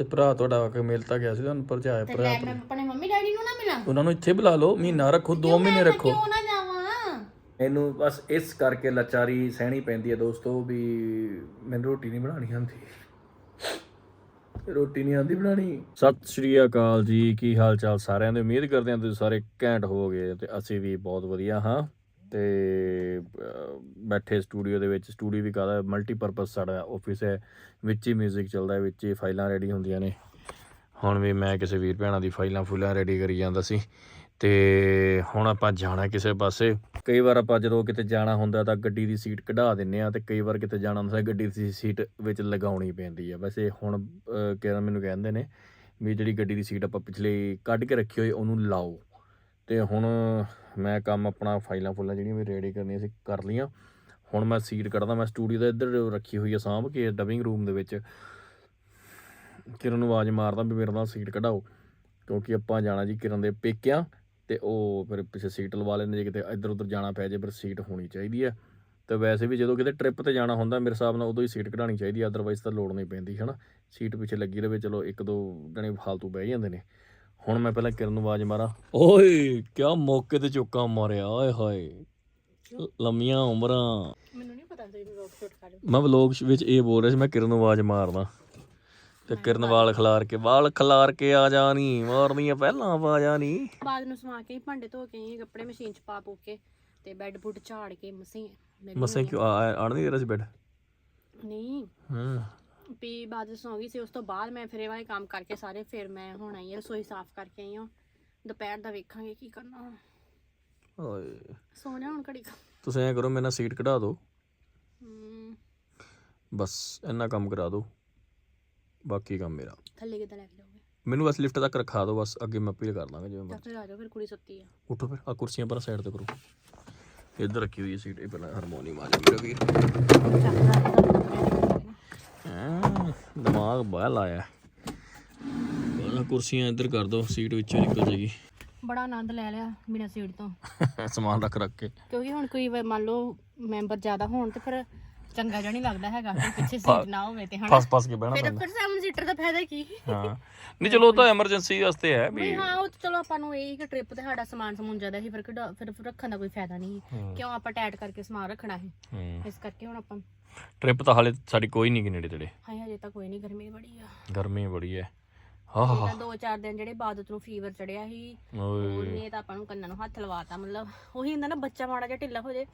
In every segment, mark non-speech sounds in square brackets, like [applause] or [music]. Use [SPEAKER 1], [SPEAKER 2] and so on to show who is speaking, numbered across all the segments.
[SPEAKER 1] ਤੇ ਭਰਾ ਤੁਹਾਡਾ ਆ ਕੇ ਮਿਲ ਤਾਂ ਗਿਆ ਸੀ ਤੁਹਾਨੂੰ ਭਰਜਾਇਆ
[SPEAKER 2] ਤੇ
[SPEAKER 1] ਭਰਾ
[SPEAKER 2] ਲੈ ਮੈਂ ਆਪਣੇ ਮੰਮੀ ਡੈਡੀ ਨੂੰ ਨਾ ਮਿਲਾਂ।
[SPEAKER 1] ਉਹਨਾਂ ਨੂੰ ਇੱਥੇ ਬੁਲਾ ਲਓ ਮਹੀਨਾ ਰੱਖੋ 2 ਮਹੀਨੇ ਰੱਖੋ।
[SPEAKER 2] ਕਿਉਂ ਨਾ ਜਾਵਾਂ?
[SPEAKER 1] ਮੈਨੂੰ ਬਸ ਇਸ ਕਰਕੇ ਲਾਚਾਰੀ ਸਹਿਣੀ ਪੈਂਦੀ ਹੈ ਦੋਸਤੋ ਵੀ ਮੈਨੂੰ ਰੋਟੀ ਨਹੀਂ ਬਣਾਉਣੀ ਆਉਂਦੀ। ਰੋਟੀ ਨਹੀਂ ਆਉਂਦੀ ਬਣਾਉਣੀ। ਸਤਿ ਸ਼੍ਰੀ ਅਕਾਲ ਜੀ ਕੀ ਹਾਲ ਚਾਲ ਸਾਰਿਆਂ ਦੇ? ਉਮੀਦ ਕਰਦੇ ਹਾਂ ਤੁਸੀਂ ਸਾਰੇ ਘੈਂਟ ਹੋਵੋਗੇ ਤੇ ਅਸੀਂ ਵੀ ਬਹੁਤ ਵਧੀਆ ਹਾਂ। ਤੇ ਬੈਠੇ ਸਟੂਡੀਓ ਦੇ ਵਿੱਚ ਸਟੂਡੀਓ ਵੀ ਕਾਹਦਾ ਮਲਟੀਪਰਪਸ ਸਾਡਾ ਆਫਿਸ ਹੈ ਵਿੱਚ ਹੀ 뮤직 ਚੱਲਦਾ ਹੈ ਵਿੱਚ ਹੀ ਫਾਈਲਾਂ ਰੈਡੀ ਹੁੰਦੀਆਂ ਨੇ। ਹੁਣ ਵੀ ਮੈਂ ਕਿਸੇ ਵੀਰ ਭੈਣਾਂ ਦੀ ਫਾਈਲਾਂ ਫੁੱਲਾਂ ਰੈਡੀ ਕਰੀ ਜਾਂਦਾ ਸੀ ਤੇ ਹੁਣ ਆਪਾਂ ਜਾਣਾ ਕਿਸੇ ਪਾਸੇ। ਕਈ ਵਾਰ ਆਪਾਂ ਜਦੋਂ ਕਿਤੇ ਜਾਣਾ ਹੁੰਦਾ ਤਾਂ ਗੱਡੀ ਦੀ ਸੀਟ ਕਢਾ ਦਿੰਨੇ ਆ ਤੇ ਕਈ ਵਾਰ ਕਿਤੇ ਜਾਣਾ ਹੁੰਦਾ ਗੱਡੀ ਦੀ ਸੀਟ ਵਿੱਚ ਲਗਾਉਣੀ ਪੈਂਦੀ ਆ। ਵੈਸੇ ਹੁਣ ਅਹ, ਮੈਨੂੰ ਕਹਿੰਦੇ ਨੇ ਵੀ ਜਿਹੜੀ ਗੱਡੀ ਦੀ ਸੀਟ ਆਪਾਂ ਪਿਛਲੇ ਕੱਢ ਕੇ ਰੱਖੀ ਹੋਈ ਉਹਨੂੰ ਲਾਓ। ਤੇ ਹੁਣ ਮੈਂ ਕੰਮ ਆਪਣਾ ਫਾਈਲਾਂ ਫੁੱਲਾਂ ਜਿਹੜੀਆਂ ਵੀ ਰੈਡੀ ਕਰਨੀਆਂ ਸੀ ਕਰ ਲਈਆਂ। ਹੁਣ ਮੈਂ ਸੀਟ ਕੱਢਦਾ, ਮੈਂ ਸਟੂਡੀਓ ਦੇ ਇੱਧਰ ਰੱਖੀ ਹੋਈ ਆ ਸਾਂਭ ਕੇ ਡਬਿੰਗ ਰੂਮ ਦੇ ਵਿੱਚ। ਕਿਰਨ ਨੂੰ ਆਵਾਜ਼ ਮਾਰਦਾ ਵੀ ਮੇਰੇ ਨਾਲ ਸੀਟ ਕਢਾਓ, ਕਿਉਂਕਿ ਆਪਾਂ ਜਾਣਾ ਜੀ ਕਿਰਨ ਦੇ ਪੇਕਿਆਂ ਤੇ ਉਹ ਫਿਰ ਪਿੱਛੇ ਸੀਟ ਲਵਾ ਲੈਂਦੇ ਜੇ ਕਿਤੇ ਇੱਧਰ ਉੱਧਰ ਜਾਣਾ ਪੈ ਜੇ, ਫਿਰ ਸੀਟ ਹੋਣੀ ਚਾਹੀਦੀ ਹੈ ਤੇ ਵੈਸੇ ਵੀ ਜਦੋਂ ਕਿਤੇ ਟ੍ਰਿਪ ਤੇ ਜਾਣਾ ਹੁੰਦਾ, ਮੇਰੇ ਹਿਸਾਬ ਨਾਲ ਉਦੋਂ ਹੀ ਸੀਟ ਕਢਾਣੀ ਚਾਹੀਦੀ ਹੈ ਅਦਰਵਾਈਜ਼ ਤਾਂ ਲੋੜ ਨਹੀਂ ਪੈਂਦੀ, ਹਨਾ? ਸੀਟ ਪਿੱਛੇ ਲੱਗੀ ਰਵੇ, ਚਲੋ ਇੱਕ ਦੋ ਜਣੇ ਫਾਲਤੂ ਬਹਿ ਜਾਂਦੇ ਨੇ। ਹੁਣ ਮੈਂ ਪਹਿਲਾਂ ਕਿਰਨ ਨੂੰ ਆਵਾਜ਼ ਮਾਰਾਂ। ਓਏ ਕਿਆ ਮੌਕੇ ਤੇ ਚੁੱਕਾ ਮਾਰਿਆ ਓਏ ਹੋਏ। ਲੰਮੀਆਂ ਉਮਰਾਂ।
[SPEAKER 2] ਮੈਨੂੰ ਨਹੀਂ ਪਤਾ ਤੁਸੀਂ ਵਲੌਗ ਸ਼ੂਟ ਕਰ
[SPEAKER 1] ਮੈਂ ਵਲੋਗ ਵਿੱਚ ਇਹ ਬੋਲ ਰਿਹਾ ਸੀ ਮੈਂ ਕਿਰਨ ਨੂੰ ਆਵਾਜ਼ ਮਾਰਦਾ। ਤੇ ਕਿਰਨ ਵਾਲ ਖਿਲਾਰ ਕੇ ਵਾਲ ਖਿਲਾਰ ਕੇ ਆ ਜਾਣੀ ਮਾਰਨੀਆਂ ਪਹਿਲਾਂ ਆਵਾਜ਼ ਆਣੀ
[SPEAKER 2] ਬਾਅਦ ਨੂੰ ਸਮਾ ਕੇ ਭਾਂਡੇ ਧੋ ਕੇ ਕੱਪੜੇ ਮਸ਼ੀਨ 'ਚ ਪਾ ਪੂ ਕੇ ਤੇ ਬੈੱਡ ਬੁੱਡ ਝਾੜ ਕੇ ਮਸੀਂ
[SPEAKER 1] ਮਸੇ ਕਿਉਂ ਆ- ਆਣ ਨਹੀਂ ਰਿਹਾ ਸੀ ਬੈਡ
[SPEAKER 2] ਨਹੀਂ।
[SPEAKER 1] ਹਾਂ।
[SPEAKER 2] ਵੀ ਬਾਅਦ ਸੌਂ ਗਈ ਸੀ ਉਸ ਤੋਂ ਬਾਅਦ ਮੈਂ ਫਿਰ ਇਹ ਵਾਲੇ ਕੰਮ ਕਰਕੇ ਸਾਰੇ ਫਿਰ ਮੈਂ ਹੁਣ ਆਈ ਹਾਂ ਰਸੋਈ ਸਾਫ਼ ਕਰਕੇ ਆਈ ਹਾਂ। ਦੁਪਹਿਰ ਦਾ ਵੇਖਾਂਗੇ ਕੀ ਕਰਨਾ
[SPEAKER 1] ਓਏ।
[SPEAKER 2] ਸੌ ਜਾ ਹੁਣ ਘੜੀ ਕੁ।
[SPEAKER 1] ਤੁਸੀਂ ਐ ਕਰੋ ਮੇਰੇ ਨਾਲ ਸੀਟ ਕਢਾ ਦਿਓ।
[SPEAKER 2] ਹਮ,
[SPEAKER 1] ਬਸ ਇੰਨਾ ਕੰਮ ਕਰਾ ਦਿਓ। ਬਾਕੀ ਕੰਮ ਮੇਰਾ।
[SPEAKER 2] ਥੱਲੇ ਕਿੱਦਾਂ ਲੈ ਕੇ ਜਾਓਗੇ?
[SPEAKER 1] ਮੈਨੂੰ ਬਸ ਲਿਫਟ ਤੱਕ ਰਖਾ ਦਿਓ ਬਸ ਅੱਗੇ ਮੈਂ ਅਪੀਲ ਕਰ ਲਾਂਗਾ ਜਿਵੇਂ
[SPEAKER 2] ਤਾਂ
[SPEAKER 1] ਮਰਜ਼ੀ।
[SPEAKER 2] ਫਿਰ ਆ ਜਾਓ ਫਿਰ ਕੁੜੀ ਸੁੱਤੀ ਆ।
[SPEAKER 1] ਉੱਠੋ ਫਿਰ ਆ ਕੁਰਸੀਆਂ ਪਰ ਸਾਈਡ ਤੇ ਕਰੋ। ਇੱਧਰ ਰੱਖੀ ਹੋਈ ਹੈ ਸੀਟ ਇਹ ਪਹਿਲਾਂ ਹਾਰਮੋਨੀਅਮ ਆ ਜਾ ਮੇਰਾ ਵੀਰ। ਹਾਂ, ਦਿਮਾਗ ਬੜਾ ਲਾਇਆ ਪਹਿਲਾਂ ਕੁਰਸੀਆਂ ਇੱਧਰ ਕਰ ਦਿਓ ਸੀਟ ਵਿੱਚੋਂ ਨਿਕਲ ਜਾਏਗੀ।
[SPEAKER 2] ਬੜਾ ਆਨੰਦ ਲੈ ਲਿਆ ਬਿਨਾਂ ਸੀਟ ਤੋਂ। [laughs]
[SPEAKER 1] ਸਮਾਨ ਰੱਖ ਰੱਖ ਕੇ।
[SPEAKER 2] ਕਿਉਂਕਿ ਹੁਣ ਕੋਈ ਵਾਰ ਮੰਨ ਲਓ ਮੈਂਬਰ ਜ਼ਿਆਦਾ ਹੋਣ ਤੇ ਫਿਰ ਚੰਗਾ ਜਿਹਾ ਨਹੀਂ ਲੱਗਦਾ ਹੈਗਾ ਕਿ ਪਿੱਛੇ ਸੀਟ ਨਾ ਹੋਵੇ ਤੇ ਹਨਾ।
[SPEAKER 1] ਫਸ ਫਸ ਕੇ ਬਹਿਣਾ
[SPEAKER 2] ਫਿਰ
[SPEAKER 1] ਪੈਂਦਾ।
[SPEAKER 2] ਫਿਰ ਸੈਵਨ ਸੀਟਰ ਦਾ ਫਾਇਦਾ ਕੀ?
[SPEAKER 1] ਹਾਂ। ਨਹੀਂ ਚਲੋ ਉਹ ਤਾਂ ਐਮਰਜੈਂਸੀ ਵਾਸਤੇ ਹੈ ਵੀ
[SPEAKER 2] ਵੀ ਹਾਂ ਉਹ ਤਾਂ ਚਲੋ ਆਪਾਂ ਨੂੰ ਇਹ ਕਿ ਟ੍ਰਿਪ ਤੇ ਸਾਡਾ ਸਮਾਨ ਸਮੂਨ ਜ਼ਿਆਦਾ ਸੀ ਫਿਰ ਕਢਾ- ਫਿਰ ਰੱਖਣ ਦਾ ਕੋਈ ਫਾਇਦਾ ਨਹੀਂ
[SPEAKER 1] ਹੂੰ।
[SPEAKER 2] ਕਿਉਂ ਆਪਾਂ ਟੈਟ ਕਰਕੇ ਸਮਾਨ ਰੱਖਣਾ ਹੈ
[SPEAKER 1] ਹੂੰ।
[SPEAKER 2] ਇਸ ਕਰਕੇ ਹੁਣ ਆਪਾਂ
[SPEAKER 1] ਟ੍ਰਿਪ ਤਾਂ ਹਾਲੇ ਸਾਡੀ ਕੋਈ ਨਹੀਂ ਗੀ ਨੇੜੇ ਤੇੜੇ।
[SPEAKER 2] ਹਾਏ ਹਜੇ ਤਾਂ ਕੋਈ ਨਹੀਂ ਗਰਮੀ ਬੜੀ ਆ।
[SPEAKER 1] ਗਰਮੀ ਬੜੀ ਹੈ। ਆਹ।
[SPEAKER 2] ਤਾਂ ਦੋ ਚਾਰ ਦਿਨ ਜਿਹੜੇ ਬਾਦਤ ਨੂੰ ਫੀਵਰ ਚੜਿਆ ਸੀ
[SPEAKER 1] ਓਏ।
[SPEAKER 2] ਉਹਨੇ ਤਾਂ ਆਪਾਂ ਨੂੰ ਕੰਨਾਂ ਨੂੰ ਹੱਥ ਲਵਾਤਾ ਮਤਲਬ ਉਹੀ ਹੁੰਦਾ ਨਾ ਬੱਚਾ ਮਾੜਾ ਜਿਹਾ ਢਿੱਲਾ ਹੋ ਜੇ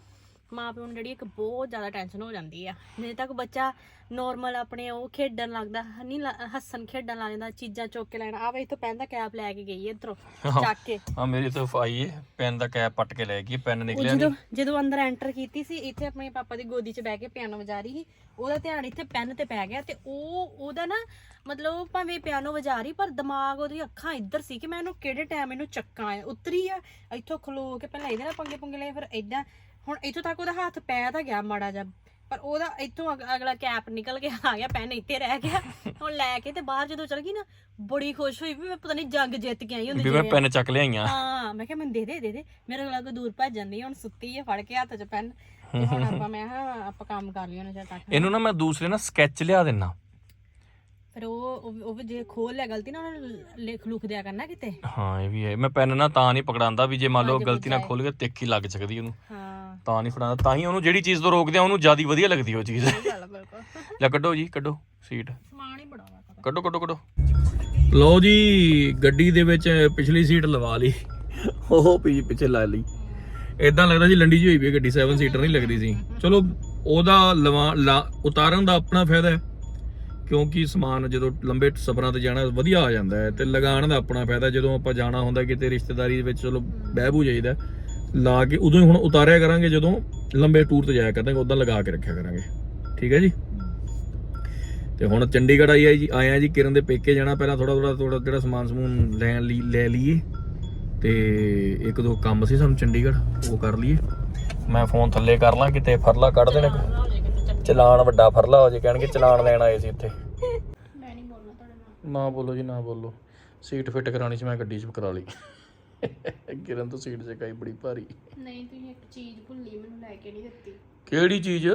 [SPEAKER 2] ਮਾਂ ਪਿਓ ਨੂੰ ਜਿਹੜੀ ਇੱਕ ਬਹੁਤ ਜ਼ਿਆਦਾ ਟੈਨਸ਼ਨ ਹੋ ਜਾਂਦੀ ਆ। ਜੇ ਤੱਕ ਬੱਚਾ ਨਾਰਮਲ ਆਪਣੇ ਉਹ ਖੇਡਣ ਲੱਗਦਾ ਨਹੀਂ ਹੱਸਣ ਖੇਡਣ ਲੱਗ ਜਾਂਦਾ ਚੀਜ਼ਾਂ ਚੁੱਕ ਕੇ ਲੈਣਾ ਆਵੇ ਇੱਥੋਂ ਪੈਨ ਦਾ ਕੈਪ ਲੈ ਕੇ ਗਈ ਇਧਰੋਂ ਚੱਕ ਕੇ।
[SPEAKER 1] ਆ ਮੇਰੀ ਤਾਂ ਆਈ ਹੈ ਪੈਨ ਦਾ ਕੈਪ ਪੱਟ ਕੇ ਲੈ ਗਈ ਪੈਨ ਨਿਕਲਿਆ
[SPEAKER 2] ਜਦੋਂ ਜਦੋਂ ਅੰਦਰ ਐਂਟਰ ਕੀਤੀ ਸੀ ਇੱਥੇ ਆਪਣੇ ਪਾਪਾ ਦੀ ਗੋਦੀ 'ਚ ਬਹਿ ਕੇ ਪਿਆਨੋ ਵਜਾ ਰਹੀ ਸੀ ਉਹਦਾ ਧਿਆਨ ਇੱਥੇ ਪੈਨ ਤੇ ਪੈ ਗਿਆ ਤੇ ਉਹ ਉਹਦਾ ਨਾ ਮਤਲਬ ਭਾਵੇਂ ਪਿਆਨੋ ਵਜਾ ਰਹੀ ਪਰ ਦਿਮਾਗ ਉਹਦੀ ਅੱਖਾਂ ਇੱਧਰ ਸੀ ਕਿ ਮੈਂ ਇਹਨੂੰ ਕਿਹੜੇ ਟਾਈਮ ਇਹਨੂੰ ਚੱਕਾਂ ਉਤਰੀ ਆ ਇੱਥੋਂ ਖਲੋ ਕੇ ਪਹਿਲਾਂ ਇਹਦੇ ਨਾਲ ਪੰਗੇ ਪੰਗੇ ਲਏ ਫਿਰ ਏਦਾਂ ਹੁਣ ਇੱਥੋਂ ਤੱਕ ਉਹਦਾ ਹੱਥ ਪੈ ਤਾਂ ਗਿਆ ਮਾੜਾ ਜਿਹਾ ਪਰ ਉਹਦਾ ਇੱਥੋਂ ਅਗ- ਅਗਲਾ ਕੈਪ ਨਿਕਲ ਕੇ ਆ ਗਿਆ ਪੈਨ ਇੱਥੇ ਰਹਿ ਗਿਆ। [laughs] ਹੁਣ ਲੈ ਕੇ ਤੇ ਬਾਹਰ ਜਦੋਂ ਚਲ ਗਈ ਨਾ ਬੜੀ ਖੁਸ਼ ਹੋਈ ਵੀ ਮੈਂ ਪਤਾ ਨਹੀਂ ਜੰਗ ਜਿੱਤ ਕੇ ਆਈ ਹੁੰਦੀ
[SPEAKER 1] ਵੀ ਮੈਂ
[SPEAKER 2] ਜਿਵੇਂ।
[SPEAKER 1] ਪੈਨ ਚੱਕ ਲਿਆਈਆਂ।
[SPEAKER 2] ਹਾਂ ਮੈਂ ਕਿਹਾ ਮੈਨੂੰ ਦੇ ਦੇ ਦੇ ਦੇ। ਮੇਰੇ ਕੋਲ ਕੋ ਦੂਰ ਭੱਜ ਜਾਂਦੀ ਹੁਣ ਸੁੱਤੀ ਆ ਫੜ ਕੇ ਹੱਥ 'ਚ ਪੈਨ। ਤੇ ਹੁਣ [laughs] ਆਪਾਂ ਮੈਂ ਹਾਂ ਆਪਾਂ ਕੰਮ ਕਰ ਲਿਆ ਨਾ ਚਾ ਤੱਕ
[SPEAKER 1] ਇਹਨੂੰ ਨਾ ਮੈਂ ਦੂਸਰੇ ਨਾ ਸਕੈਚ ਲਿਆ ਦਿੰਨਾ।
[SPEAKER 2] ਫਿਰ ਉਹ ਉਹ- ਜੇ ਖੋਲ ਲਿਆ ਗਲਤੀ ਨਾਲ ਉਹਨੂੰ ਲਿਖ ਲੁਖ ਦਿਆ ਕਰਨਾ ਕਿਤੇ।
[SPEAKER 1] ਹਾਂ ਇਹ ਵੀ ਹੈ। ਮੈਂ ਪੈਨ ਨਾ ਤਾਂ ਨਹੀਂ ਪਕੜਾਂਦਾ ਵੀ ਜੇ ਮੰਨ ਲਓ
[SPEAKER 2] ਜੇ
[SPEAKER 1] ਗਲਤੀ ਨਾਲ। ਖੁੱਲ ਗਿਆ ਤਿੱਖੀ ਲੱਗ ਸਕਦੀ ਉਹਨੂੰ।
[SPEAKER 2] ਹਾਂ।
[SPEAKER 1] ਤਾਂ ਨਹੀਂ ਫੜਾਂਦਾ। ਤਾਂ ਹੀ ਉਹਨੂੰ ਜਿਹੜੀ ਚੀਜ਼ ਤੋਂ ਰੋਕਦੇ ਆ ਉਹਨੂੰ ਜ਼ਿਆਦਾ ਵਧੀਆ ਲੱਗਦੀ ਉਹ ਚੀਜ਼। ਲੈ ਕੱਢੋ ਜੀ ਕੱਢੋ ਸੀਟ।
[SPEAKER 2] ਸਮਾਨ ਹੀ ਬੜਾ
[SPEAKER 1] ਕੱਢੋ ਕੱਢੋ ਕੱਢੋ। ਲਓ ਜੀ ਗੱਡੀ ਦੇ ਵਿੱਚ ਪਿਛਲੀ ਸੀਟ ਲਵਾ ਲਈ। ਉਹ ਪੀ ਪਿੱਛੇ ਲਾ ਲਈ। ਇਦਾਂ ਲੱਗਦਾ ਜੀ ਲੰਡੀ ਜਿਹੀ ਹੋਈ ਵੀ ਗੱਡੀ 7 ਸੀਟਰ ਨਹੀਂ ਲੱਗਦੀ ਸੀ। ਚਲੋ ਉਹਦਾ ਲਵਾ ਉਤਾਰਨ ਦਾ ਆਪਣਾ ਫਾਇਦਾ ਹੈ। ਕਿਉਂਕਿ ਸਮਾਨ ਜਦੋਂ ਲੰਬੇ ਸਫ਼ਰਾਂ ਤੇ ਜਾਣਾ ਵਧੀਆ ਆ ਜਾਂਦਾ ਹੈ ਤੇ ਲਗਾਉਣ ਦਾ ਆਪਣਾ ਫਾਇਦਾ, ਜਦੋਂ ਆਪਾਂ ਜਾਣਾ ਹੁੰਦਾ ਕਿਤੇ ਰਿਸ਼ਤੇਦਾਰੀ ਵਿੱਚ, ਚਲੋ ਬਹਿਬੂ ਜਾਈਦਾ ਲਾ ਕੇ ਉਦੋਂ ਹੀ ਹੁਣ ਉਤਾਰਿਆ ਕਰਾਂਗੇ, ਜਦੋਂ ਲੰਬੇ ਟੂਰ ਤੇ ਜਾਇਆ ਕਰਾਂਗੇ ਉਦਾਂ ਲਗਾ ਕੇ ਰੱਖਿਆ ਕਰਾਂਗੇ। ਠੀਕ ਹੈ ਜੀ? ਤੇ ਹੁਣ ਚੰਡੀਗੜ੍ਹ ਆਈ ਆ ਜੀ ਆਇਆ ਜੀ ਕਿਰਨ ਦੇ ਪੇਕੇ ਜਾਣਾ, ਪਹਿਲਾਂ ਥੋੜਾ ਥੋੜਾ ਥੋੜਾ ਜਿਹੜਾ ਸਮਾਨ ਸਮੂਨ ਲੈਣ ਲਈ, ਲੈ ਲਈਏ। ਤੇ ਇੱਕ ਦੋ ਕੰਮ ਸੀ ਸਾਨੂੰ ਚੰਡੀਗੜ੍ਹ, ਉਹ ਕਰ ਲਈਏ। ਮੈਂ ਫੋਨ ਥੱਲੇ ਕਰ ਲਾਂ, ਕਿਤੇ ਫਰਲਾ ਕੱਢ ਦੇਣ। ਚਲਾਨ ਵੱਡਾ ਫਰਲਾ ਹੋ ਜੇ ਕਹਿਣਗੇ ਚਲਾਨ ਲੈਣ ਆਏ ਸੀ ਇੱਥੇ।
[SPEAKER 2] ਮੈਂ ਨਹੀਂ ਬੋਲਣਾ ਤੁਹਾਡੇ ਨਾਲ
[SPEAKER 1] ਨਾ ਬੋਲੋ ਜੀ ਨਾ ਬੋਲੋ। ਸੀਟ ਫਿੱਟ ਕਰਾਣੀ ਸੀ ਮੈਂ ਗੱਡੀ 'ਚ ਕਰਾ ਲਈ। ਕਿਰਨ ਤੋਂ ਸੀਟ ਚਕਾਈ ਬੜੀ ਭਾਰੀ।
[SPEAKER 2] ਨਹੀਂ ਤੁਸੀਂ ਇੱਕ ਚੀਜ਼ ਭੁੱਲੀ ਮੈਨੂੰ ਲੈ ਕੇ ਨਹੀਂ ਦਿੱਤੀ।
[SPEAKER 1] ਕਿਹੜੀ ਚੀਜ਼?